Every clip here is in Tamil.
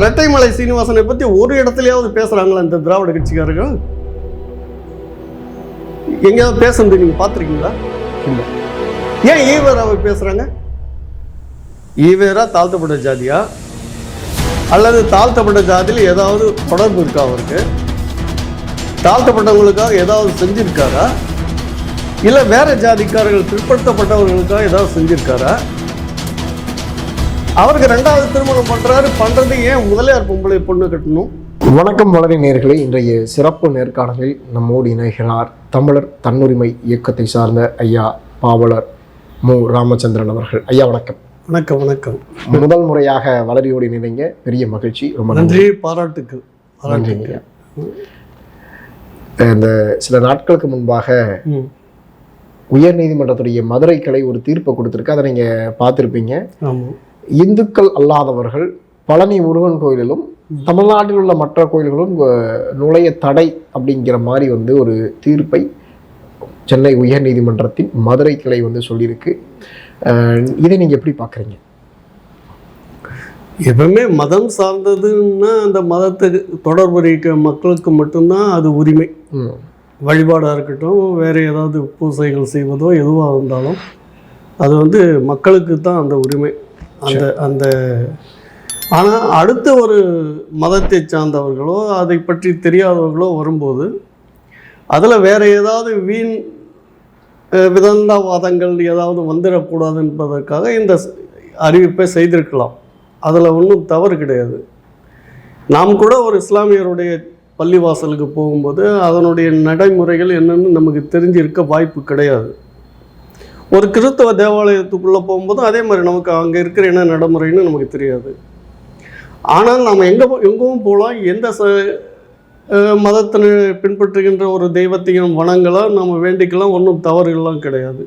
ரெட்டைமலை சீனிவாசனை பத்தி ஒரு இடத்துலயாவது பேசுறாங்களா இந்த திராவிட கட்சிக்காரர்கள்? எங்கேயாவது பேசுறது நீங்க பார்த்திருக்கீங்களா? இல்லை. ஏன் ஈவேராவை பேசுறாங்க? ஈவேரா தாழ்த்தப்பட்ட ஜாதியா? அல்லது தாழ்த்தப்பட்ட ஜாதியில் ஏதாவது தொடர்பு இருக்கா அவருக்கு? தாழ்த்தப்பட்டவங்களுக்காக ஏதாவது செஞ்சிருக்காரா? இல்லை வேற ஜாதிக்காரர்கள் பிற்படுத்தப்பட்டவர்களுக்காக ஏதாவது செஞ்சிருக்காரா? அவருக்கு ரெண்டாவது திருமணம் பண்றாரு. பண்றது ஏன்? முதலியார் பொம்பளை பொண்ணு கட்டணும். வணக்கம் வளரி நேர்களே. இன்றைய சிறப்பு நேர்காணலில் நம்மோடு இணைகிறார் தமிழர் தன்னுரிமை இயக்கத்தை சார்ந்த ஐயா பாவலர் மு. ராமச்சந்திரன் அவர்கள். ஐயா வணக்கம். வணக்கம் வணக்கம். முதல் முறையாக வளரியோடு இணைங்க பெரிய மகிழ்ச்சி. ரொம்ப நன்றி. பாராட்டுக்கள். நன்றிங்க. இந்த சில நாட்களுக்கு முன்பாக உயர் நீதிமன்றத்துடைய மதுரை கிளை ஒரு தீர்ப்பை கொடுத்துருக்கு. அதை நீங்க பார்த்திருப்பீங்க. ஆமா. இந்துக்கள் அல்லாதவர்கள் பழனி முருகன் கோயிலிலும் தமிழ்நாட்டில் உள்ள மற்ற கோயில்களும் நுழைய தடை அப்படிங்கிற மாதிரி வந்து ஒரு தீர்ப்பை சென்னை உயர்நீதிமன்றத்தின் மதுரை கிளை வந்து சொல்லியிருக்கு. இதை நீங்க எப்படி பார்க்குறீங்க? எப்பவுமே மதம் சார்ந்ததுன்னா அந்த மதத்துக்கு தொடர்பு இருக்க மக்களுக்கு மட்டும்தான் அது உரிமை. வழிபாடாக இருக்கட்டும் வேறு ஏதாவது பூசைகள் செய்வதோ எதுவாக இருந்தாலும் அது வந்து மக்களுக்கு தான் அந்த உரிமை. அந்த அந்த ஆனால் அடுத்த ஒரு மதத்தை சார்ந்தவர்களோ அதை பற்றி தெரியாதவர்களோ வரும்போது அதில் வேறு ஏதாவது வீண் அஹ், விதண்டாவாதங்கள் ஏதாவது வந்துடக்கூடாது என்பதற்காக இந்த அறிவிப்பை செய்திருக்கலாம். அதில் ஒன்றும் தவறு கிடையாது. நாம் கூட ஒரு இஸ்லாமியருடைய பள்ளிவாசலுக்கு போகும்போது அதனுடைய நடைமுறைகள் என்னன்னு நமக்கு தெரிஞ்சிருக்க வாய்ப்பு கிடையாது. ஒரு கிறிஸ்தவ தேவாலயத்துக்குள்ளே போகும்போது அதே மாதிரி நமக்கு அங்கே இருக்கிற என்ன நடைமுறைன்னு நமக்கு தெரியாது. ஆனால் நாம் எங்கே எங்கவும் போகலாம் எந்த ச மதத்தினை பின்பற்றுகின்ற ஒரு தெய்வத்தையும் வணங்கலாம் நம்ம வேண்டிக்கலாம் ஒன்றும் தவறுகள்லாம் கிடையாது.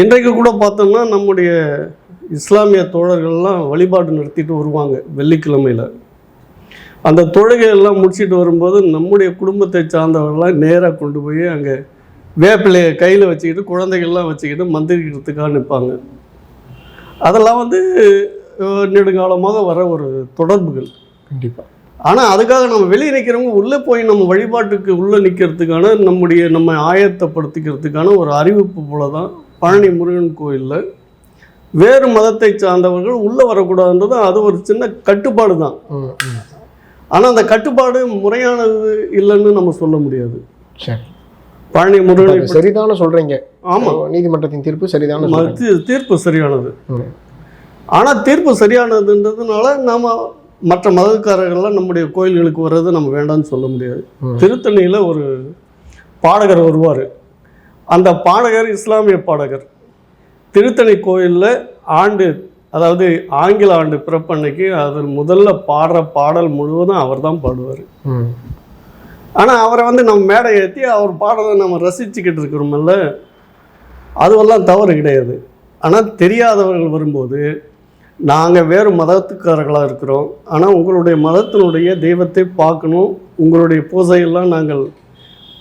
இன்றைக்கு கூட பார்த்தோம்னா நம்முடைய இஸ்லாமிய தோழர்கள்லாம் வழிபாடு நடத்திட்டு வருவாங்க வெள்ளிக்கிழமையில். அந்த தொழுகையெல்லாம் முடிச்சுட்டு வரும்போது நம்முடைய குடும்பத்தை சார்ந்தவர்கள்லாம் நேராக கொண்டு போய் அங்கே வேப்பிலையை கையில் வச்சுக்கிட்டு குழந்தைகள்லாம் வச்சுக்கிட்டு மந்திரிக்கிறதுக்காக நிற்பாங்க. அதெல்லாம் வந்து நெடுங்காலமாக வர ஒரு தொடர்புகள். கண்டிப்பா. ஆனால் அதுக்காக நம்ம வெளியே நிற்கிறவங்க உள்ளே போய் நம்ம வழிபாட்டுக்கு உள்ளே நிற்கிறதுக்கான நம்முடைய நம்ம ஆயத்தப்படுத்திக்கிறதுக்கான ஒரு அறிவிப்பு போல தான் பழனி முருகன் கோயிலில் வேறு மதத்தை சார்ந்தவர்கள் உள்ளே வரக்கூடாதுன்றது அது ஒரு சின்ன கட்டுப்பாடு தான். ஆனால் அந்த கட்டுப்பாடு முறையானது இல்லைன்னு நம்ம சொல்ல முடியாது. சரி. பழனி முருகனை சரிதான சொல்றீங்க. ஆமாம் நீதிமன்றத்தின் தீர்ப்பு சரிதான தீர்ப்பு சரியானது. ஆனால் தீர்ப்பு சரியானதுன்றதுனால நாம் மற்ற மதக்காரர்கள்லாம் நம்முடைய கோயில்களுக்கு வர்றது நம்ம வேண்டாம்னு சொல்ல முடியாது. திருத்தணியில் ஒரு பாடகர் வருவார். அந்த பாடகர் இஸ்லாமிய பாடகர். திருத்தணி கோயிலில் ஆண்டு அதாவது ஆங்கில ஆண்டு பிறப்பன்னைக்கு அதில் முதல்ல பாடுற பாடல் முழுவதும் அவர் தான் பாடுவார் ஆனால் அவரை வந்து நம்ம மேடை ஏற்றி அவர் பாடுறதை நம்ம ரசிச்சுக்கிட்டு இருக்கிறோமல்ல? அதுவெல்லாம் தவறு கிடையாது. ஆனால் தெரியாதவர்கள் வரும்போது நாங்கள் வேறு மதத்துக்காரர்களாக இருக்கிறோம். ஆனால் உங்களுடைய மதத்தினுடைய தெய்வத்தை பார்க்கணும் உங்களுடைய பூஜையெல்லாம் நாங்கள்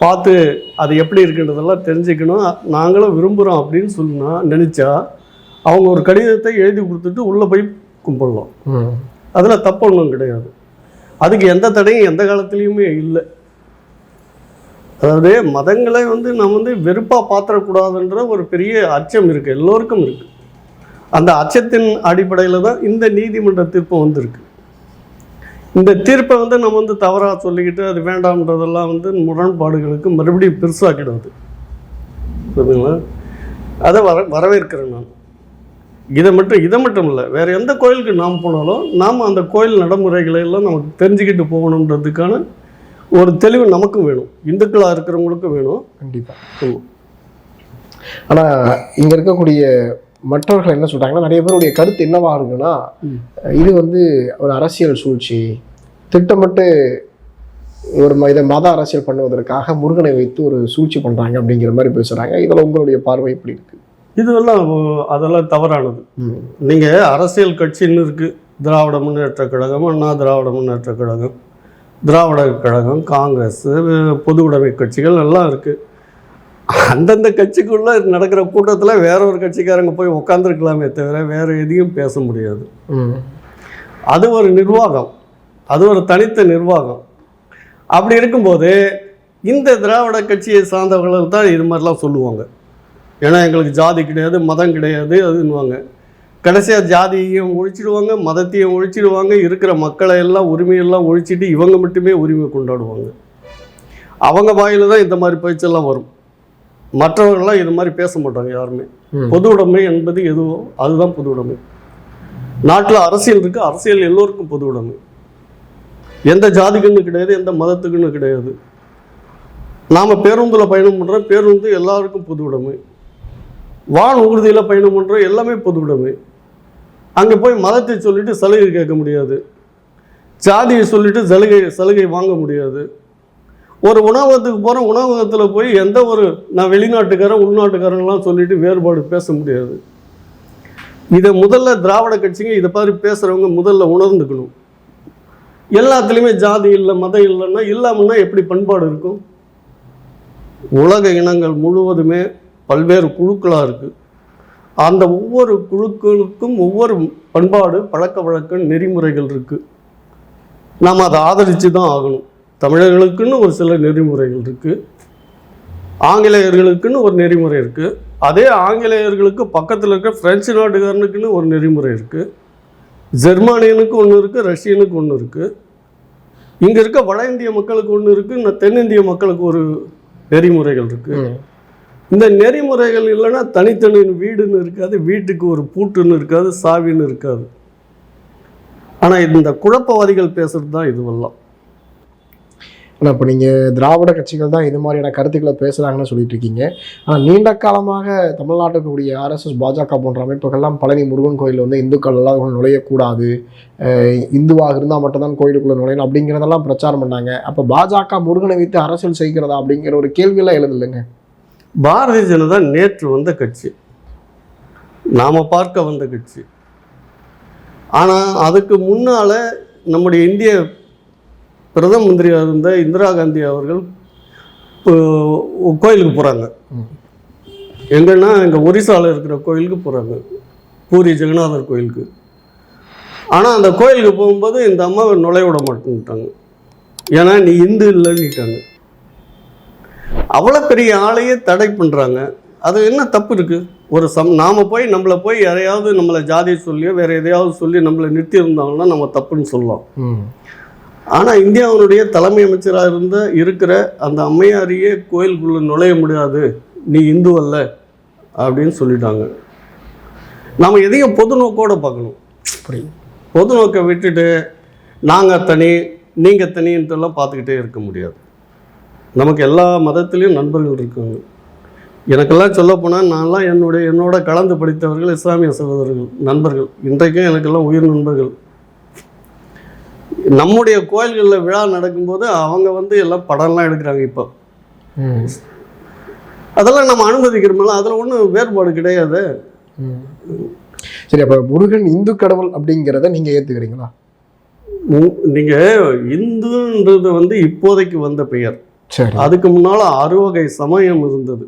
பார்த்து அது எப்படி இருக்குன்றதெல்லாம் தெரிஞ்சுக்கணும். நாங்களும் விரும்புகிறோம் அப்படின்னு சொன்னா நினச்சா அவங்க ஒரு கடிதத்தை எழுதி கொடுத்துட்டு உள்ளே போய் கும்பிடலாம். அதில் தப்பு ஒன்றும் கிடையாது. அதுக்கு எந்த தடையும் எந்த காலத்துலேயுமே இல்லை. அதாவது மதங்களை வந்து நம்ம வந்து வெறுப்பாக பாத்திரக்கூடாதுன்ற ஒரு பெரிய அச்சம் இருக்குது எல்லோருக்கும் இருக்குது அந்த அச்சத்தின் அடிப்படையில் தான் இந்த நீதிமன்ற தீர்ப்பு வந்திருக்கு. இந்த தீர்ப்பை வந்து நம்ம வந்து தவறாக சொல்லிக்கிட்டு அது வேண்டாம்ன்றதெல்லாம் வந்து முரண்பாடுகளுக்கு மறுபடியும் பெருசாக்கிடுவது. புரியுதுங்களா? அதை வர வரவேற்கிறேன் நான். இதை மட்டும் இதை மட்டும் இல்லை. வேறு எந்த கோயிலுக்கு நாம் போனாலும் நாம் அந்த கோயில் நடைமுறைகளை எல்லாம் நமக்கு தெரிஞ்சுக்கிட்டு போகணுன்றதுக்கான ஒரு தெளிவு நமக்கும் வேணும். இந்துக்களாக இருக்கிறவங்களுக்கும் வேணும். கண்டிப்பா. ஆமா. ஆனா இங்க இருக்கக்கூடிய மற்றவர்கள் என்ன சொல்றாங்கன்னா நிறைய பேருடைய கருத்து என்னவா இருக்குன்னா. இது வந்து ஒரு அரசியல் சூழ்ச்சி. திட்டமிட்டு ஒரு இதை மத அரசியல் பண்ணுவதற்காக முருகனை வைத்து ஒரு சூழ்ச்சி பண்றாங்க அப்படிங்கிற மாதிரி பேசுறாங்க. இதுல உங்களுடைய பார்வை எப்படி இருக்கு? இதுவெல்லாம் ஓ- அதெல்லாம் தவறானது. நீங்கள் அரசியல் கட்சின்னு இருக்குது திராவிட முன்னேற்ற கழகம் அண்ணா திராவிட முன்னேற்ற கழகம். திராவிட கழகம் காங்கிரஸ் பொது உடைமை கட்சிகள் எல்லாம் இருக்குது அந்தந்த கட்சிக்குள்ளே நடக்கிற கூட்டத்தில் வேற ஒரு கட்சிக்காரங்க போய் உக்காந்துருக்கலாமே தவிர வேறு எதையும் பேச முடியாது. அது ஒரு நிர்வாகம். அது ஒரு தனித்த நிர்வாகம். அப்படி இருக்கும்போது இந்த திராவிட கட்சியை சார்ந்தவர்கள் தான் இது மாதிரிலாம் சொல்லுவாங்க. ஏன்னா எங்களுக்கு ஜாதி கிடையாது மதம் கிடையாது அதுன்னுவாங்க. கடைசியாக ஜாதியையும் ஒழிச்சிடுவாங்க மதத்தையும் ஒழிச்சிடுவாங்க இருக்கிற மக்களை எல்லாம் உரிமையெல்லாம் ஒழிச்சிட்டு இவங்க மட்டுமே உரிமை கொண்டாடுவாங்க. அவங்க வாயில தான் இந்த மாதிரி பேச்செல்லாம் வரும். மற்றவர்கள்லாம் இது மாதிரி பேச மாட்டாங்க யாருமே. பொது உடைமை என்பது எதுவோ அதுதான் பொது உடைமை. நாட்டில் அரசியல் இருக்கு அரசியல் எல்லோருக்கும் பொது உடைமை. எந்த ஜாதிக்குன்னு கிடையாது எந்த மதத்துக்குன்னு கிடையாது. நாம் பேருந்தில் பயணம் பண்ணுறோம் பேருந்து எல்லாருக்கும் பொது உடைமை. வான் ஊர்தியில் பயணம் பண்ணுறோம் எல்லாமே பொது உடைமை. அங்கே போய் மதத்தை சொல்லிட்டு சலுகை கேட்க முடியாது. ஜாதியை சொல்லிட்டு சலுகை சலுகை வாங்க முடியாது. ஒரு உணவகத்துக்கு போகிறோம் உணவகத்தில் போய் எந்த ஒரு நான் வெளிநாட்டுக்காரன் உள்நாட்டுக்காரன்லாம் சொல்லிட்டு வேறுபாடு பேச முடியாது. இதை முதல்ல திராவிட கட்சிங்க இதை மாதிரி பேசுகிறவங்க முதல்ல உணர்ந்துக்கணும். எல்லாத்துலேயுமே ஜாதி இல்லை மதம் இல்லைன்னா இல்லாமல்னா எப்படி பண்பாடு இருக்கும்? உலக இனங்கள் முழுவதுமே பல்வேறு குழுக்களாக இருக்குது அந்த ஒவ்வொரு குழுக்களுக்கும் ஒவ்வொரு பண்பாடு பழக்க வழக்கம் நெறிமுறைகள் இருக்குது நாம் அதை ஆதரித்து தான் ஆகணும். தமிழர்களுக்குன்னு ஒரு சில நெறிமுறைகள் இருக்குது ஆங்கிலேயர்களுக்குன்னு ஒரு நெறிமுறை இருக்குது அதே ஆங்கிலேயர்களுக்கு பக்கத்தில் இருக்க ஃப்ரெஞ்சு நாட்டுக்காரனுக்குன்னு ஒரு நெறிமுறை இருக்குது ஜெர்மானியனுக்கு ஒன்று இருக்குது ரஷ்யனுக்கு ஒன்று இருக்குது இங்கே இருக்க வட இந்திய மக்களுக்கு ஒன்று இருக்குது தென்னிந்திய மக்களுக்கு ஒரு நெறிமுறைகள் இருக்குது இந்த நெறிமுறைகள் இல்லைன்னா தனித்தனி வீடுன்னு இருக்காது வீட்டுக்கு ஒரு பூட்டுன்னு இருக்காது சாவின்னு இருக்காது. ஆனால் இந்த குழப்பவாதிகள் பேசுகிறது தான் இதுவெல்லாம் ஆனால் இப்போ நீங்கள் திராவிட கட்சிகள் தான் இது மாதிரியான கருத்துக்களை பேசுகிறாங்கன்னு சொல்லிட்டு இருக்கீங்க ஆனால் நீண்ட காலமாக தமிழ்நாட்டுக்கு கூடிய ஆர்எஸ்எஸ் பாஜக போன்ற அமைப்புகள்லாம் பழனி முருகன் கோயிலில் வந்து இந்துக்கள் எல்லாம் நுழையக்கூடாது இந்துவாக இருந்தால் மட்டும்தான் கோயிலுக்குள்ளே நுழையணும் அப்படிங்கிறதெல்லாம் பிரச்சாரம் பண்ணாங்க. அப்போ பாஜக முருகனை வைத்து அரசியல் செய்கிறதா அப்படிங்கிற ஒரு கேள்வியெல்லாம் எழுதலைங்க பாரதிய ஜனதா நேற்று வந்த கட்சி. நாம் பார்க்க வந்த கட்சி. ஆனால் அதுக்கு முன்னால் நம்முடைய இந்திய பிரதம மந்திரியாக இருந்த இந்திரா காந்தி அவர்கள் கோயிலுக்கு போகிறாங்க. எங்கன்னா இங்கே ஒரிசாவில் இருக்கிற கோயிலுக்கு போகிறாங்க பூரி ஜெகநாதர் கோயிலுக்கு. ஆனால் அந்த கோயிலுக்கு போகும்போது இந்த அம்மாவை நுழைய விட மாட்டேன்ட்டாங்க. ஏன்னா நீ இந்து இல்லைன்னுட்டாங்க. அவ்வளோ பெரிய ஆளையே தடை பண்ணுறாங்க அது என்ன தப்பு இருக்குது ஒரு சம் நாம் போய் நம்மளை போய் யாரையாவது நம்மளை ஜாதியை சொல்லியோ வேறு எதையாவது சொல்லி நம்மளை நிறுத்தி இருந்தாங்கன்னா நம்ம தப்புன்னு சொல்லலாம். ஆனால் இந்தியாவினுடைய தலைமை அமைச்சராக இருந்த இருக்கிற அந்த அம்மையாரையே கோயிலுக்குள்ளே நுழைய முடியாது. நீ இந்து அல்ல அப்படின்னு சொல்லிட்டாங்க. நாம் எதையும் பொது நோக்கோட பார்க்கணும். அப்படி பொது நோக்கை விட்டுட்டு நாங்கள் தனி நீங்கள் தனின்ட்டுலாம் பார்த்துக்கிட்டே இருக்க முடியாது. நமக்கு எல்லா மதத்துலேயும் நண்பர்கள் இருக்காங்க. எனக்கெல்லாம் சொல்லப்போனால் நான்லாம் என்னுடைய என்னோட கலந்து படித்தவர்கள் இஸ்லாமிய சகோதரர்கள் நண்பர்கள். இன்றைக்கும் எனக்கெல்லாம் உயிர் நண்பர்கள். நம்முடைய கோயில்களில் விழா நடக்கும்போது அவங்க வந்து எல்லாம் படம்லாம் எடுக்கிறாங்க இப்போ. அதெல்லாம் நம்ம அனுமதிக்கிறோம்ல அதில் ஒன்றும் வேறுபாடு கிடையாது. சரி அப்போ முருகன் இந்து கடவுள் அப்படிங்கிறத நீங்கள் ஏற்றுக்கிறீங்களா நீங்கள் இந்துன்றது வந்து இப்போதைக்கு வந்த பெயர். அதுக்கு முன்னால் அறுவகை சமயம் இருந்தது.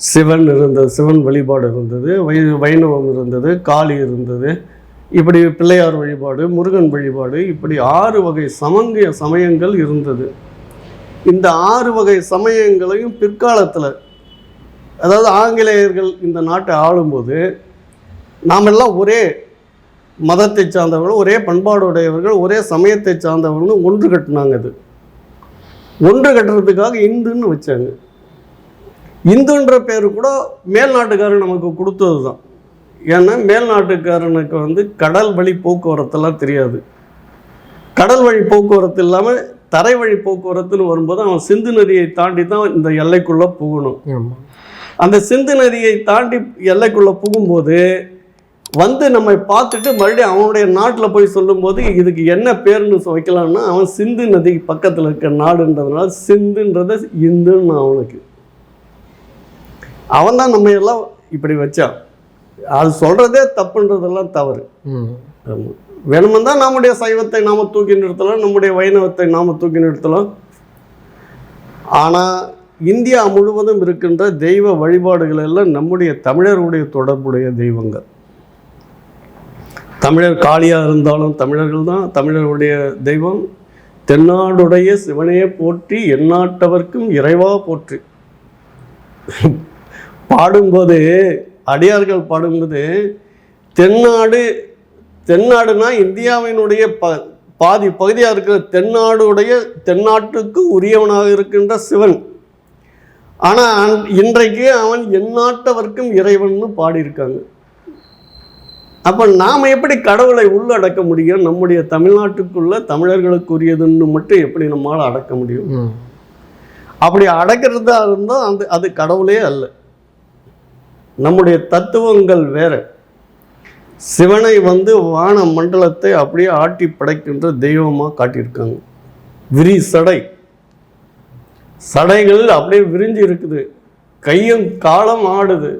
சிவன் இருந்தது சிவன் வழிபாடு இருந்தது வை வைணவம் இருந்தது காளி இருந்தது இப்படி பிள்ளையார் வழிபாடு முருகன் வழிபாடு இப்படி ஆறு வகை சமங்க சமயங்கள் இருந்தது. இந்த ஆறு வகை சமயங்களையும் பிற்காலத்தில் அதாவது ஆங்கிலேயர்கள் இந்த நாட்டை ஆளும்போது நாமெல்லாம் ஒரே மதத்தை சார்ந்தவர்கள் ஒரே பண்பாடுடையவர்கள் ஒரே சமயத்தை சார்ந்தவர்கள் ஒன்று கட்டினாங்க இது. ஒன்று கட்டுறதுக்காக இந்துன்னு வச்சாங்க. இந்துன்ற பேர் கூட மேல்நாட்டுக்காரன் நமக்கு கொடுத்தது தான். ஏன்னா மேல்நாட்டுக்காரனுக்கு வந்து கடல் வழி போக்குவரத்தெல்லாம் தெரியாது. கடல் வழி போக்குவரத்து இல்லாமல் தரை வழி போக்குவரத்துன்னு வரும்போது அவன் சிந்து நதியை தாண்டி தான் இந்த எல்லைக்குள்ளே போகணும். அந்த சிந்து நதியை தாண்டி எல்லைக்குள்ளே புகும்போது வந்து நம்மை பார்த்துட்டு மறுபடியும் அவனுடைய நாட்டில் போய் சொல்லும்போது இதுக்கு என்ன பேர்னு வைக்கலாம்னா அவன் சிந்து நதி பக்கத்தில் இருக்க நாடுன்றதுனால சிந்துன்றத இந்துன்னு அவனுக்கு. அவன் தான் நம்ம எல்லாம் இப்படி வச்சான். அது சொல்கிறதே தப்புன்றதெல்லாம் தவறு. வேணுமென்றா நம்முடைய சைவத்தை நாம தூக்கி நிறுத்தலாம் நம்முடைய வைணவத்தை நாம தூக்கி நிறுத்தலாம். ஆனால் இந்தியா முழுவதும் இருக்கின்ற தெய்வ வழிபாடுகள் எல்லாம் நம்முடைய தமிழருடைய தொடர்புடைய தெய்வங்கள். தமிழர் காளியாக இருந்தாலும் தமிழர்கள் தான் தமிழர்களுடைய தெய்வம். தென்னாடுடைய சிவனையே போற்றி எந்நாட்டவர்க்கும் இறைவா போற்றி. பாடும்போது அடியார்கள் பாடும்போது தென்னாடு தென்னாடுனா இந்தியாவினுடைய ப பாதி பகுதியாக இருக்கிற தென்னாடுடைய தென்னாட்டுக்கு உரியவனாக இருக்கின்ற சிவன். ஆனால் இன்றைக்கு அவன் எந்நாட்டவர்க்கும் இறைவன்னு பாடியிருக்காங்க. அப்போ நாம் எப்படி கடவுளை உள்ளடக்க முடியும்? நம்முடைய தமிழ்நாட்டுக்குள்ள தமிழர்களுக்குரியதுன்னு மட்டும் எப்படி நம்மால் அடக்க முடியும். அப்படி அடக்கிறதா இருந்தால் அந்த அது கடவுளே அல்ல. நம்முடைய தத்துவங்கள் வேற. சிவனை வந்து வான மண்டலத்தை அப்படியே ஆட்டி படைக்கின்ற தெய்வமாக காட்டியிருக்காங்க. விரி சடை. சடைகள் அப்படியே விரிஞ்சு இருக்குது. கையும் காலம் ஆடுது.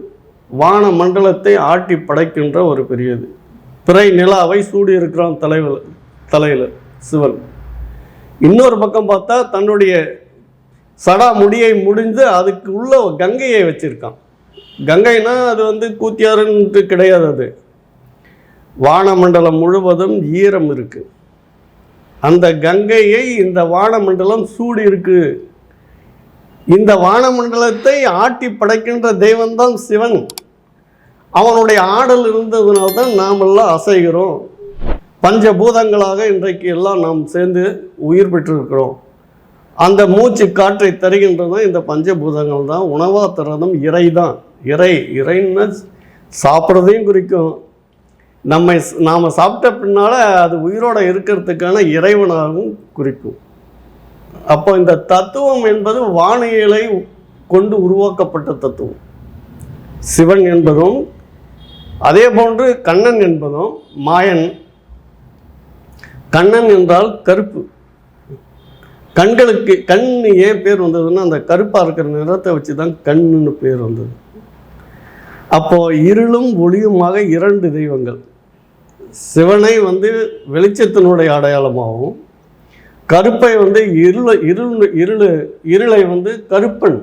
வான மண்டலத்தை ஆட்டி படைக்கின்ற ஒரு பெரியது. பிறை நிலாவை சூடி இருக்கிறான் தலைவர் தலையில் சிவன். இன்னொரு பக்கம் பார்த்தா தன்னுடைய சடா முடியை முடிந்து அதுக்கு உள்ள கங்கையை வச்சிருக்கான். கங்கைனா அது வந்து கூத்தியாருன்ட்டு கிடையாது அது. வானமண்டலம் முழுவதும் ஈரம் இருக்கு. அந்த கங்கையை இந்த வானமண்டலம் சூடி இருக்குது இந்த வானமண்டலத்தை ஆட்டி படைக்கின்ற தெய்வந்தான் சிவன். அவனுடைய ஆடல் இருந்ததுனால தான் நாமெல்லாம் அசைகிறோம். பஞ்சபூதங்களாக இன்றைக்கு எல்லாம் நாம் சேர்ந்து உயிர் பெற்றிருக்கிறோம். அந்த மூச்சு காற்றை தருகின்றதும் இந்த பஞ்சபூதங்கள் தான். உணவாக தரதும் இறை தான் இறை இறைன்னு சாப்பிட்றதையும் குறிக்கும். நம்மை நாம் சாப்பிட்ட பின்னால் அது உயிரோடு இருக்கிறதுக்கான இறைவனாகவும் குறிக்கும். அப்போ இந்த தத்துவம் என்பது வானியலை கொண்டு உருவாக்கப்பட்ட தத்துவம். சிவன் என்பதும் அதே போன்று கண்ணன் என்பதும் மாயன். கண்ணன் என்றால் கருப்பு. கண்களுக்கு கண் ஏன் பேர் வந்ததுன்னா அந்த கருப்பாக இருக்கிற நிறத்தை வச்சு தான் கண்ணுன்னு பேர் வந்தது. அப்போ இருளும் ஒளியுமாக இரண்டு தெய்வங்கள். சிவனை வந்து வெளிச்சத்தினுடைய அடையாளமாகவும் கருப்பை வந்து இருள இருள் இருள் இருளை வந்து கருப்பன்.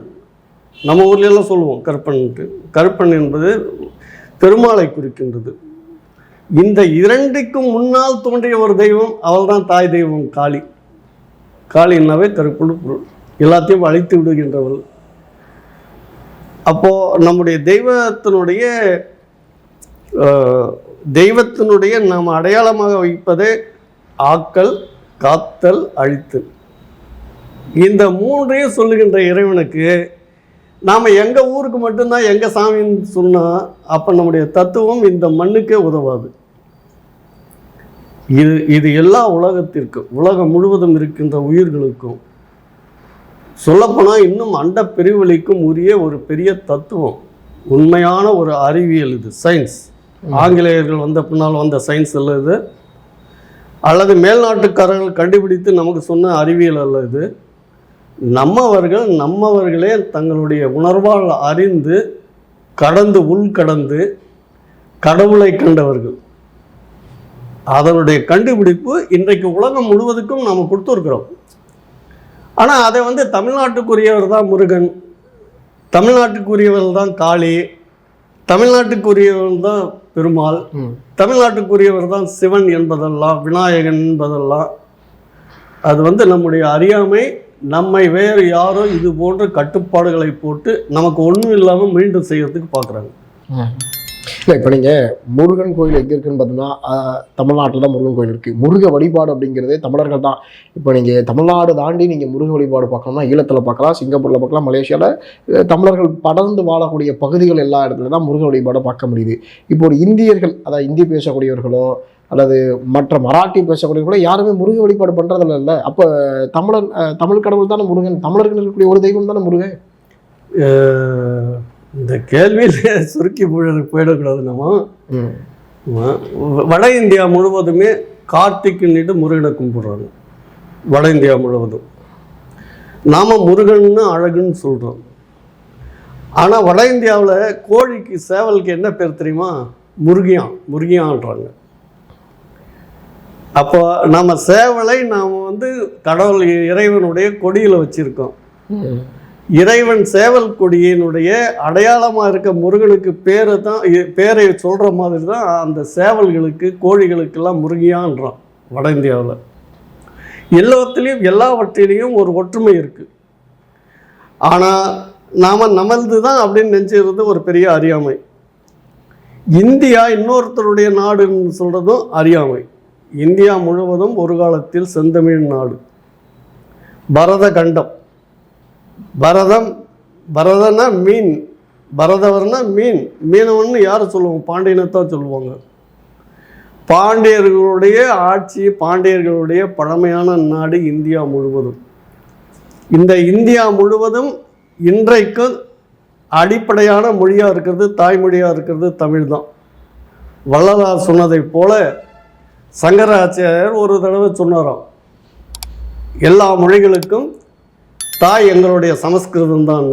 நம்ம ஊர்லெல்லாம் சொல்லுவோம் கருப்பன்ட்டு கருப்பன் என்பது பெருமாளை குறிக்கின்றது. இந்த இரண்டுக்கும் முன்னால் தோன்றிய ஒரு தெய்வம் அவள் தான் தாய் தெய்வம் காளி. காளின்னாவே கருப்புன்னு பொருள். எல்லாத்தையும் அழித்து விடுகின்றவள். அப்போது நம்முடைய தெய்வத்தினுடைய தெய்வத்தினுடைய நாம் அடையாளமாக வைப்பதே ஆக்கள் காத்தல் அழித்தல். இந்த மூன்றையும் சொல்லுகின்ற இறைவனுக்கு நாம் எங்கள் ஊருக்கு மட்டும்தான் எங்கள் சாமின்னு சொன்னால் அப்போ நம்முடைய தத்துவம் இந்த மண்ணுக்கே உதவாது. இது இது எல்லா உலகத்திற்கும் உலகம் முழுவதும் இருக்கின்ற உயிர்களுக்கும் சொல்லப்போனால் இன்னும் அண்ட பெருவெளிக்கும் உரிய ஒரு பெரிய தத்துவம். உண்மையான ஒரு அறிவியல் இது சயின்ஸ் ஆங்கிலேயர்கள் வந்த பின்னால் வந்த சயின்ஸ் அல்ல இது. அல்லது மேல்நாட்டுக்காரர்கள் கண்டுபிடித்து நமக்கு சொன்ன அறிவியல் அல்ல இது. நம்மவர்கள் நம்மவர்களே தங்களுடைய உணர்வால் அறிந்து கடந்து உள்கடந்து கடவுளை கண்டவர்கள். அதனுடைய கண்டுபிடிப்பு இன்றைக்கு உலகம் முழுவதுக்கும் நாம் கொடுத்துருக்குறோம். ஆனால் அதை வந்து தமிழ்நாட்டுக்குரியவர் தான் முருகன் தமிழ்நாட்டுக்குரியவர் தான் காளி தமிழ்நாட்டுக்குரியவர் தான் பெருமாள். தமிழ்நாட்டுக்குரியவர் தான் சிவன் என்பதெல்லாம் விநாயகன் என்பதெல்லாம். அது வந்து நம்முடைய அறியாமை நம்மை வேறு யாரோ இது போன்ற கட்டுப்பாடுகளை போட்டு நமக்கு ஒன்றும் இல்லாமல் மீண்டும் செய்யறதுக்கு பார்க்குறாங்க இல்லை இப்போ நீங்கள் முருகன் கோயில் எங்கே இருக்குன்னு பார்த்தீங்கன்னா தமிழ்நாட்டில் தான் முருகன் கோயில் இருக்குது முருக வழிபாடு அப்படிங்கிறதே தமிழர்கள் தான். இப்போ நீங்கள் தமிழ்நாடு தாண்டி நீங்கள் முருக வழிபாடு பார்க்கணும்னா ஈழத்தில் பார்க்கலாம் சிங்கப்பூரில் பார்க்கலாம் மலேசியாவில் தமிழர்கள் படர்ந்து வாழக்கூடிய பகுதிகள் எல்லா இடத்துல தான் முருக வழிபாடை பார்க்க முடியுது. இப்போ ஒரு இந்தியர்கள் அதாவது இந்தி பேசக்கூடியவர்களோ அல்லது மற்ற மராட்டி பேசக்கூடியவர்களோ யாருமே முருக வழிபாடு பண்ணுறதில்ல இல்லை. அப்போ தமிழன் தமிழ் கடவுள் தானே முருகன்? தமிழர்கள் இருக்கக்கூடிய ஒரு தெய்வம் தானே முருகன்? இந்த கேள்வியில் சுருக்கி போயிட- போயிடக்கூடாது நம்ம. வ- வட இந்தியா முழுவதுமே கார்த்திக்னுட்டு முருகனை கும்பிடுறாங்க வட இந்தியா முழுவதும். நாம் முருகன்னு அழகுன்னு சொல்கிறோம் ஆனால் வட இந்தியாவில் கோழிக்கு சேவலுக்கு என்ன பேர் தெரியுமா? முருகியான் முருகியான்றாங்க. அப்போ நம்ம சேவலை நாம் வந்து கடவுள் இறைவனுடைய கொடியில் வச்சுருக்கோம். இறைவன் சேவல் கொடியினுடைய அடையாளமாக இருக்க முருகனுக்கு பேரை தான் இ- பேரை சொல்கிற மாதிரி தான் அந்த சேவல்களுக்கு கோழிகளுக்கெல்லாம் முருகியான்றான் வட இந்தியாவில். எல்லாத்துலேயும் எல்லாவற்றிலையும் ஒரு ஒற்றுமை இருக்குது ஆனால் நாம் நம்மளது தான் அப்படின்னு நினச்சிருந்தது ஒரு பெரிய அறியாமை. இந்தியா இன்னொருத்தருடைய நாடுன்னு சொல்கிறதும் அறியாமை. இந்தியா முழுவதும் ஒரு காலத்தில் செந்தமிழ் நாடு. பரத கண்டம் பரதம் பரதனா மீன் பரதவர்னா மீன் மீனவன் யார் சொல்லுவோம் பாண்டியனைத்தான் சொல்லுவாங்க. பாண்டியர்களுடைய ஆட்சி பாண்டியர்களுடைய பழமையான நாடு இந்தியா முழுவதும். இந்த இந்தியா முழுவதும் இன்றைக்கு அடிப்படையான மொழியாக இருக்கிறது தாய்மொழியாக இருக்கிறது தமிழ் தான் வள்ளலார் சொன்னதைப் போல சங்கராச்சாரியர் ஒரு தடவை சொன்னாராம் எல்லா மொழிகளுக்கும் தாய் எங்களுடைய சமஸ்கிருதம் தான்.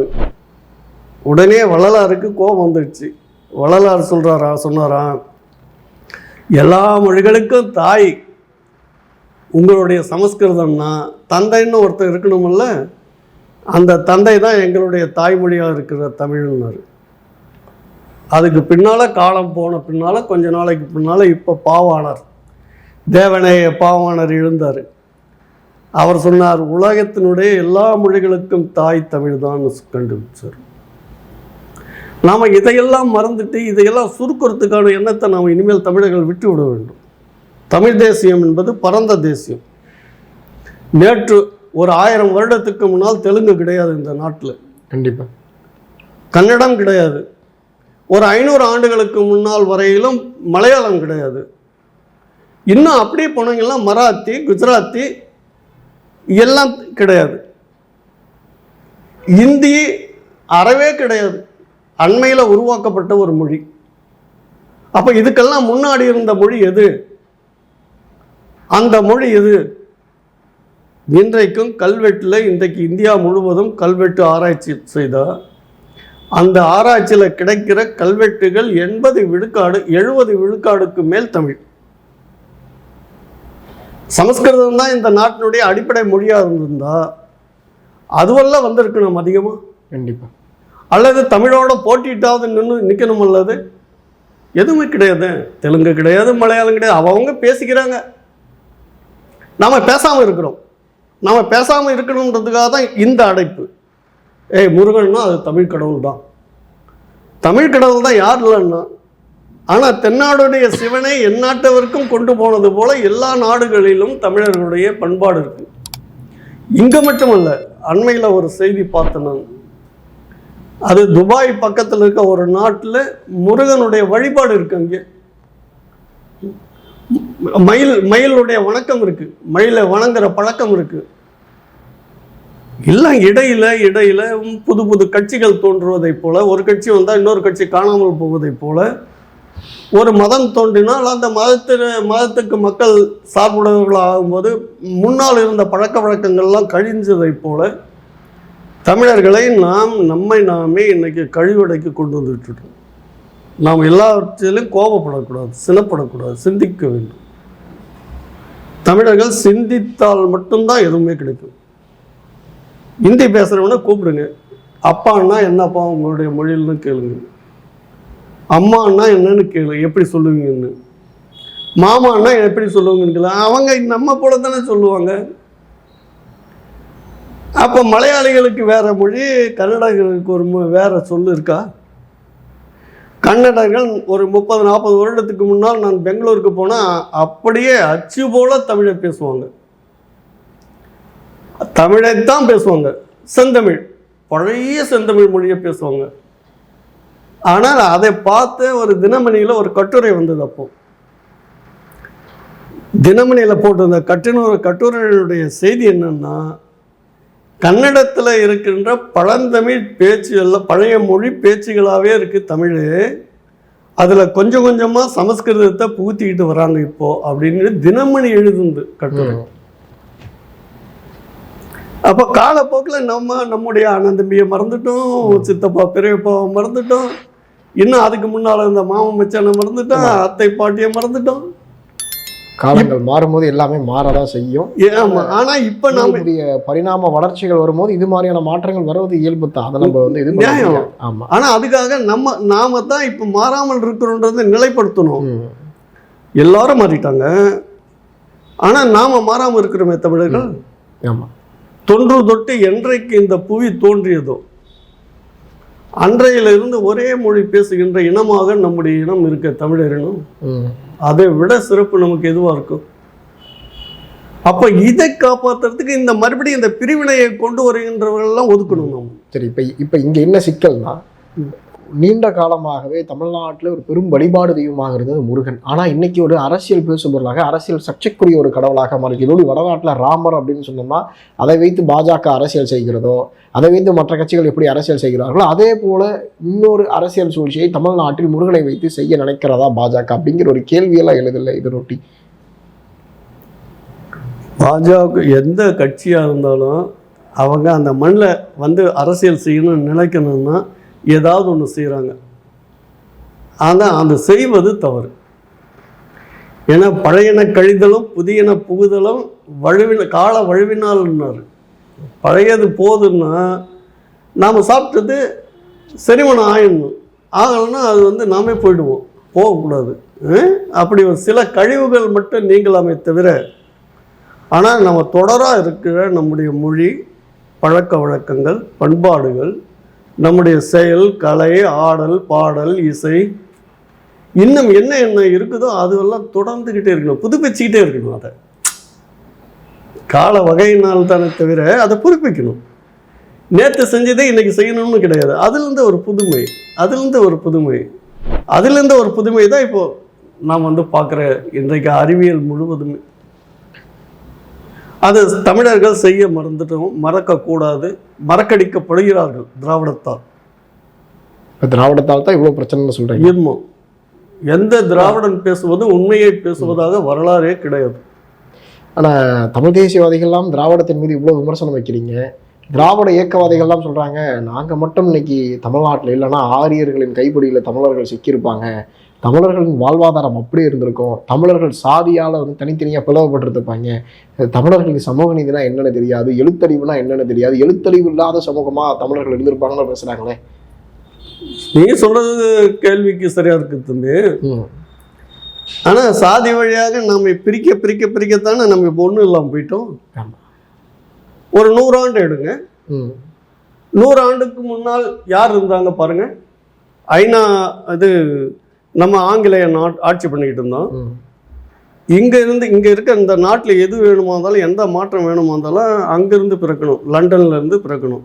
உடனே வள்ளலாருக்கு கோபம் வந்துடுச்சு. வள்ளலார் சொல்கிறாரா சொன்னாரா? எல்லா மொழிகளுக்கும் தாய் உங்களுடைய சமஸ்கிருதம்னா தந்தைன்னு ஒருத்தர் இருக்கணுமில்ல அந்த தந்தை தான் எங்களுடைய தாய்மொழியாக இருக்கிற தமிழ்னாரு. அதுக்கு பின்னால் காலம் போன பின்னால் கொஞ்ச நாளைக்கு பின்னால் இப்போ பாவாணர் தேவனைய பாவாணர் எழுந்தார் அவர் சொன்னார் உலகத்தினுடைய எல்லா மொழிகளுக்கும் தாய் தமிழ் தான் கண்டுபிடிச்சார் நாம் இதையெல்லாம் மறந்துட்டு இதையெல்லாம் சுருக்கிறதுக்கான எண்ணத்தை நாம் இனிமேல் தமிழர்கள் விட்டு விட வேண்டும். தமிழ் தேசியம் என்பது பரந்த தேசியம். நேற்று ஒரு ஆயிரம் வருடத்துக்கு முன்னால் தெலுங்கு கிடையாது இந்த நாட்டில். கண்டிப்பா. கன்னடம் கிடையாது. ஒரு ஐநூறு ஆண்டுகளுக்கு முன்னால் வரையிலும் மலையாளம் கிடையாது. இன்னும் அப்படியே போனீங்கன்னா மராத்தி குஜராத்தி எல்லாம் கிடையாது. இந்தி அறவே கிடையாது. அண்மையில் உருவாக்கப்பட்ட ஒரு மொழி. அப்போ இதுக்கெல்லாம் முன்னாடி இருந்த மொழி எது? அந்த மொழி எது? இன்றைக்கும் கல்வெட்டில் இன்றைக்கு இந்தியா முழுவதும் கல்வெட்டு ஆராய்ச்சி செய்தால் அந்த ஆராய்ச்சியில் கிடைக்கிற கல்வெட்டுகள் எண்பது விழுக்காடு எழுபது விழுக்காடுக்கு மேல் தமிழ். சமஸ்கிருதம் தான் இந்த நாட்டினுடைய அடிப்படை மொழியாக இருந்திருந்தா அதுவெல்லாம் வந்திருக்கணும் அதிகமாக கண்டிப்பா. அல்லது தமிழோட போட்டிட்டாவது நின்று நிற்கணும் அல்லது? எதுவுமே கிடையாது. தெலுங்கு கிடையாது மலையாளம் கிடையாது. அவங்க பேசிக்கிறாங்க. நாம் பேசாமல் இருக்கிறோம். நாம் பேசாமல் இருக்கணுன்றதுக்காக தான் இந்த அடைப்பு. ஏய் முருகன்னா அது தமிழ் கடவுள் தான் தமிழ் கடவுள் தான் யார் இல்லைன்னா ஆனால் தென்னாடுடைய சிவனை எந்நாட்டவருக்கும் கொண்டு போனது போல எல்லா நாடுகளிலும் தமிழர்களுடைய பண்பாடு இருக்கு. இங்கே மட்டுமல்ல அண்மையில் ஒரு செய்தி பார்த்தேன் நான். அது துபாய் பக்கத்தில் இருக்க ஒரு நாட்டில் முருகனுடைய வழிபாடு இருக்கு அங்கே. மயில் மயிலுடைய வணக்கம் இருக்கு. மயிலை வணங்குற பழக்கம் இருக்கு. எல்லாம் இடையில இடையில புது புது கட்சிகள் தோன்றுவதைப் போல ஒரு கட்சி வந்தால் இன்னொரு கட்சி காணாமல் போவதைப் போல ஒரு மதம் தோன்றினால் அந்த மதத்தின் மதத்துக்கு மக்கள் சார்புடையவர்கள் ஆகும்போது முன்னால் இருந்த பழக்க வழக்கங்கள்லாம் கழிஞ்சதைப் போல தமிழர்களை நாம் நம்மை நாமே இன்னைக்கு கழிவடைக்கு கொண்டு வந்துட்டுருக்கோம் நாம் எல்லாவற்றிலும் கோபப்படக்கூடாது சினப்படக்கூடாது சிந்திக்க வேண்டும். தமிழர்கள் சிந்தித்தால் மட்டும்தான் எதுவுமே கிடைக்கும். இந்தி பேசுகிறவனை கூப்பிடுங்க. அப்பான்னா என்னப்பா உங்களுடைய மொழியில்னு கேளுங்க. அம்மான்னா என்னன்னு கேளு எப்படி சொல்லுவீங்கன்னு. மாமான்னா எப்படி சொல்லுவாங்கன்னு கேளு. அவங்க நம்ம போல தானே சொல்லுவாங்க. அப்போ மலையாளிகளுக்கு வேற மொழி கன்னடர்களுக்கு ஒரு மொ- வேற சொல்லு இருக்கா? கன்னடர்கள் ஒரு முப்பது நாற்பது வருடத்துக்கு முன்னால் நான் பெங்களூருக்கு போனால் அப்படியே அச்சு போல தமிழை பேசுவாங்க. தமிழைத்தான் பேசுவாங்க. செந்தமிழ் பழைய செந்தமிழ் மொழியை பேசுவாங்க. ஆனால் அதை பார்த்து ஒரு தினமணியில் ஒரு கட்டுரை வந்தது அப்போ. தினமணியில் போட்டிருந்த கட்டுரை கட்டுரையுடைய செய்தி என்னன்னா கன்னடத்தில் இருக்கின்ற பழந்தமிழ் பேச்சுகளில் பழைய மொழி பேச்சுகளாகவே இருக்குது தமிழ். அதில் கொஞ்சம் கொஞ்சமாக சமஸ்கிருதத்தை புகுத்திக்கிட்டு வராங்க இப்போ அப்படின்னு தினமணி எழுதுந்து கட்டுரை. அப்போ காலப்போக்கில் நம்ம நம்முடைய அண்ணன் தம்பியை மறந்துட்டோம் சித்தப்பா பெரியப்பாவை மறந்துட்டோம். இன்னும் அதுக்கு முன்னால் இருந்த மாமன் மச்சானை மறந்துட்டோம் அத்தை பாட்டியை மறந்துட்டோம். காலங்கள் மாறும்போது எல்லாமே மாறதான் செய்யும். ஆமா. ஆனா இப்ப நாம புதிய பரிணாம வளர்ச்சிகள் வரும்போது இது மாதிரியான மாற்றங்கள் வருவது இயல்பு தான். அதை நம்ம வந்து இது நியாயம். முடியாது. ஆமா. ஆனா அதுக்காக நம்ம நாம தான் இப்ப மாறாமல் இருக்கிறோன்றதை நிலைப்படுத்தணும். எல்லாரும் மாறிட்டாங்க. ஆனா நாம மாறாம இருக்கிறோமே தமிழர்கள். ஆமா. தொன்று தொட்டு என்றைக்கு இந்த புவி தோன்றியதோ அன்றையிலிருந்து ஒரே மொழி பேசுகின்ற இனமாக நம்முடைய இனம் இருக்க தமிழர் இனம் ம். அதை விட சிறப்பு நமக்கு எதுவா இருக்கும் அப்ப இதை காப்பாத்துறதுக்கு இந்த மறுபடியும் இந்த பிரிவினையை கொண்டு வருகின்றவர்கள் எல்லாம் ஒதுக்கணும் நம்ம சரி இப்ப இப்ப இங்க என்ன சிக்கல்னா நீண்ட காலமாகவே தமிழ்நாட்டில் ஒரு பெரும் வழிபாடு தெய்வமாக இருந்தது முருகன். ஆனால் இன்றைக்கி ஒரு அரசியல் பேசுபொருளாக அரசியல் சர்ச்சைக்குரிய ஒரு கடவுளாக மாறி இதோடு வடநாட்டில் ராமர் அப்படின்னு சொன்னோம்னா அதை வைத்து பாஜக அரசியல் செய்கிறதோ அதை வைத்து மற்ற கட்சிகள் எப்படி அரசியல் செய்கிறார்களோ அதே போல் இன்னொரு அரசியல் சூழ்ச்சியை தமிழ்நாட்டில் முருகனை வைத்து செய்ய நினைக்கிறதா பாஜக அப்படிங்கிற ஒரு கேள்வியெல்லாம் எழுதில்லை இது ரொட்டி. பாஜக எந்த கட்சியாக இருந்தாலும் அவங்க அந்த மண்ணில் வந்து அரசியல் செய்யணும்னு நினைக்கணும்னா ஏதாவது ஒன்று செய்கிறாங்க ஆனால் அந்த செய்வது தவறு. ஏன்னா பழையன கழிதலும் புதியன புகுதலும் வழுவின கால வழுவினால்னார். பழையது போதுன்னா நாம் சாப்பிட்டது செரிமணம் ஆயிடணும் ஆகலைன்னா அது வந்து நாமே போயிடுவோம். போகக்கூடாது. அப்படி ஒரு சில கழிவுகள் மட்டும் நீங்களாமே தவிர ஆனால் நம்ம தொடராக இருக்கிற நம்முடைய மொழி பழக்க வழக்கங்கள் பண்பாடுகள் நம்முடைய செயல் கலை ஆடல் பாடல் இசை இன்னும் என்ன என்ன இருக்குதோ அதுவெல்லாம் தொடர்ந்துக்கிட்டே இருக்கணும். புதுப்பிச்சுக்கிட்டே இருக்கணும் அதை. கால வகையினால் தானே தவிர அதை புதுப்பிக்கணும். நேற்று செஞ்சதே இன்னைக்கு செய்யணும்னு கிடையாது. அதுலேருந்து ஒரு புதுமை. அதுலேருந்து ஒரு புதுமை. அதுலேருந்து ஒரு புதுமை தான் இப்போது நாம் வந்து பார்க்குற இன்றைக்கு அறிவியல் முழுவதுமே. அது தமிழர்கள் செய்ய மறந்துட்டோம் மறக்கக்கூடாது மறக்கடிக்கப்படுகிறார்கள் திராவிடத்தால். திராவிடத்தால் தான் இவ்வளவு பிரச்சனைன்னு சொல்றீங்க. இன்மம் எந்த திராவிடன் பேசுவதும் உண்மையை பேசுவதாக வரலாறே கிடையாது. ஆனா தமிழ் தேசியவாதிகள்லாம் திராவிடத்தின் மீது இவ்வளவு விமர்சனம் வைக்கிறீங்க. திராவிட இயக்கவாதிகள்லாம் சொல்றாங்க நாங்க மட்டும் இன்னைக்கு தமிழ்நாட்டில் இல்லைன்னா ஆரியர்களின் கைப்பிடியில தமிழர்கள் சிக்கியிருப்பாங்க. தமிழர்களின் வாழ்வாதாரம் அப்படியே இருந்திருக்கும். தமிழர்கள் சாதியால வந்து தனித்தனியா பிளவுபட்டிருப்பாங்க தமிழர்களுக்கு சமூக நீதினா என்னன்னு தெரியாது. எழுத்தறிவுனா என்னன்னு தெரியாது. எழுத்தறிவு இல்லாத சமூகமா தமிழர்கள் இருந்திருப்பாங்கன்னு பேசுறாங்களே. நீ சொல்றது கேள்விக்கு சரியா இருக்கு தம்பி. ம். ஆனா சாதி வழியாக நம்ம பிரிக்க பிரிக்க பிரிக்கத்தானே நம்ம இப்போ ஒன்றும் இல்லாமல் போயிட்டோம். ஒரு நூறாண்டு எடுங்க. ம். நூறு ஆண்டுக்கு முன்னால் யார் இருந்தாங்க பாருங்க. ஐநா இது நம்ம ஆங்கிலேய நாட் ஆட்சி பண்ணிக்கிட்டு இருந்தோம். இங்கே இருந்து இங்கே இருக்க இந்த நாட்டில் எது வேணுமா இருந்தாலும் எந்த மாற்றம் வேணுமா இருந்தாலும் அங்கேருந்து பிறக்கணும். லண்டன்லேருந்து பிறக்கணும்.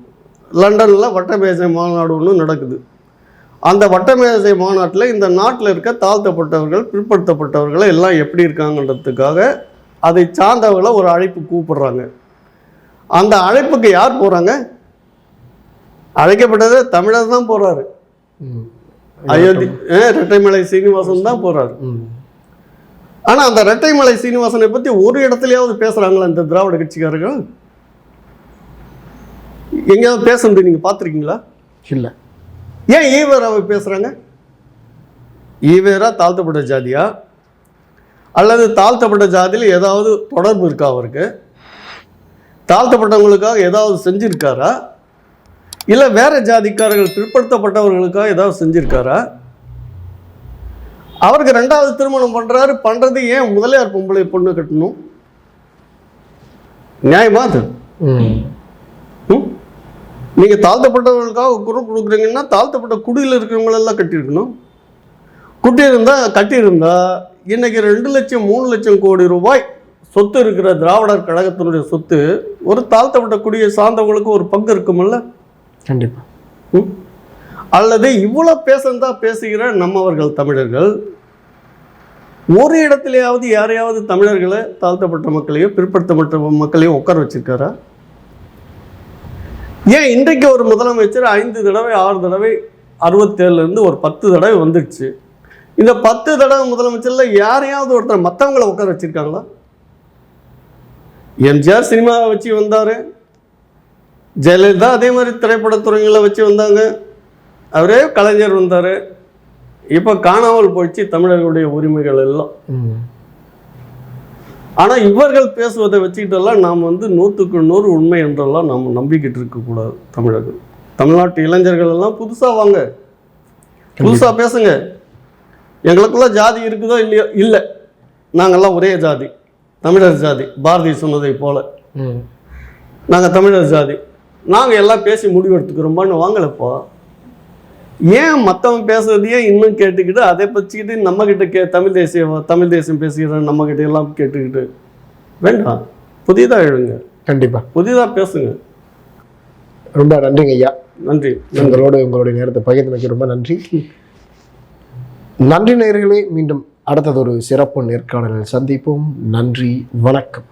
லண்டனில் வட்டமேசை மாநாடு ஒன்று நடக்குது. அந்த வட்டமேசை மாநாட்டில் இந்த நாட்டில் இருக்க தாழ்த்தப்பட்டவர்கள் பிற்படுத்தப்பட்டவர்கள் எல்லாம் எப்படி இருக்காங்கன்றதுக்காக அதை சார்ந்தவர்களை ஒரு அழைப்பு கூப்பிடுறாங்க. அந்த அழைப்புக்கு யார் போகிறாங்க அழைக்கப்பட்டது தமிழர் தான் போகிறாரு அயோத்தி ரெட்டைமலை சீனிவாசன் தான் போறாரு. ம். ஆனா அந்த ரெட்டைமலை சீனிவாசனை பத்தி ஒரு இடத்துலயாவது பேசுறாங்களா இந்த திராவிட கட்சிக்காரர்கள்? எங்கேயாவது பேசுனது நீங்க பார்த்திருக்கீங்களா? இல்ல. ஏன் ஈவேராவை பேசுறாங்க? ஈவேரா தாழ்த்தப்பட்ட ஜாதியா? அல்லது தாழ்த்தப்பட்ட ஜாதியில் ஏதாவது தொடர்பு இருக்கா அவருக்கு? தாழ்த்தப்பட்டவங்களுக்காக ஏதாவது செஞ்சிருக்காரா? இல்லை வேற ஜாதிக்காரர்கள் பிற்படுத்தப்பட்டவர்களுக்காக ஏதாவது செஞ்சிருக்காரா? அவருக்கு ரெண்டாவது திருமணம் பண்றாரு பண்றது ஏன் முதலியார் பொம்பளை பொண்ணு கட்டணும்? நியாயமா அது? ம். ம்? நீங்க தாழ்த்தப்பட்டவர்களுக்காக குரல் கொடுக்குறீங்கன்னா தாழ்த்தப்பட்ட குடியில் இருக்கிறவங்களெல்லாம் கட்டியிருக்கணும். குட்டியிருந்தா கட்டியிருந்தா இன்னைக்கு ரெண்டு லட்சம் மூணு லட்சம் கோடி ரூபாய் சொத்து இருக்கிற திராவிடர் கழகத்தினுடைய சொத்து ஒரு தாழ்த்தப்பட்ட குடியை சார்ந்தவங்களுக்கு ஒரு பங்கு இருக்குமில்ல? கண்டிப்பாக ம்? அல்லது இவ்வளோ பேசந்தா பேசுகிற நம்மவர்கள் தமிழர்கள் ஒரு இடத்துலையாவது யாரையாவது தமிழர்களை தாழ்த்தப்பட்ட மக்களையோ பிற்படுத்தப்பட்ட மக்களையோ உட்கார வச்சிருக்காரா? ஏன் இன்றைக்கு ஒரு முதலமைச்சர் ஐந்து தடவை ஆறு தடவை அறுபத்தேழுலேருந்து ஒரு பத்து தடவை வந்துடுச்சு. இந்த பத்து தடவை முதலமைச்சரில் யாரையாவது ஒருத்தர் மற்றவங்களை உட்கார வச்சிருக்காங்களா? எம்ஜிஆர் சினிமாவை வச்சு வந்தார் ஜெயலலிதா அதே மாதிரி திரைப்படத்துறைகளை வச்சு வந்தாங்க. அவரே கலைஞர் வந்தார். இப்போ காணாமல் போயிடுச்சு தமிழர்களுடைய உரிமைகள் எல்லாம். ஆனால் இவர்கள் பேசுவதை வச்சுக்கிட்டெல்லாம் நாம் வந்து நூற்றுக்கு நூறு உண்மை என்றெல்லாம் நாம் நம்பிக்கிட்டு இருக்கக்கூடாது தமிழர்கள். தமிழ்நாட்டு இளைஞர்கள் எல்லாம் புதுசாக வாங்க. புதுசாக பேசுங்க. எங்களுக்குள்ள ஜாதி இருக்குதோ இல்லையோ? இல்லை. நாங்கள்லாம் ஒரே ஜாதி. தமிழர் ஜாதி. பாரதி சொன்னதை போல. நாங்கள் தமிழர் ஜாதி. நாங்கள் எல்லாம் பேசி முடிவெடுத்துக்கிறோமான்னு வாங்கலப்பா. ஏன் மற்றவன் பேசுறதையே இன்னும் கேட்டுக்கிட்டு அதை பற்றிக்கிட்டு நம்மக்கிட்ட கே தமிழ் தேசிய தமிழ் தேசியம் பேசுகிற நம்மக்கிட்ட எல்லாம் கேட்டுக்கிட்டு. வேண்டாம் புதிதாக எழுங்க. கண்டிப்பா. புதிதாக பேசுங்க. ரொம்ப நன்றிங்க ஐயா. நன்றி. உங்களோட உங்களுடைய நேரத்தை பகிர்ந்தமைக்கு ரொம்ப நன்றி. நன்றி நேயர்களே மீண்டும் அடுத்ததொரு சிறப்பு நேர்காணலில் சந்திப்போம். நன்றி வணக்கம்.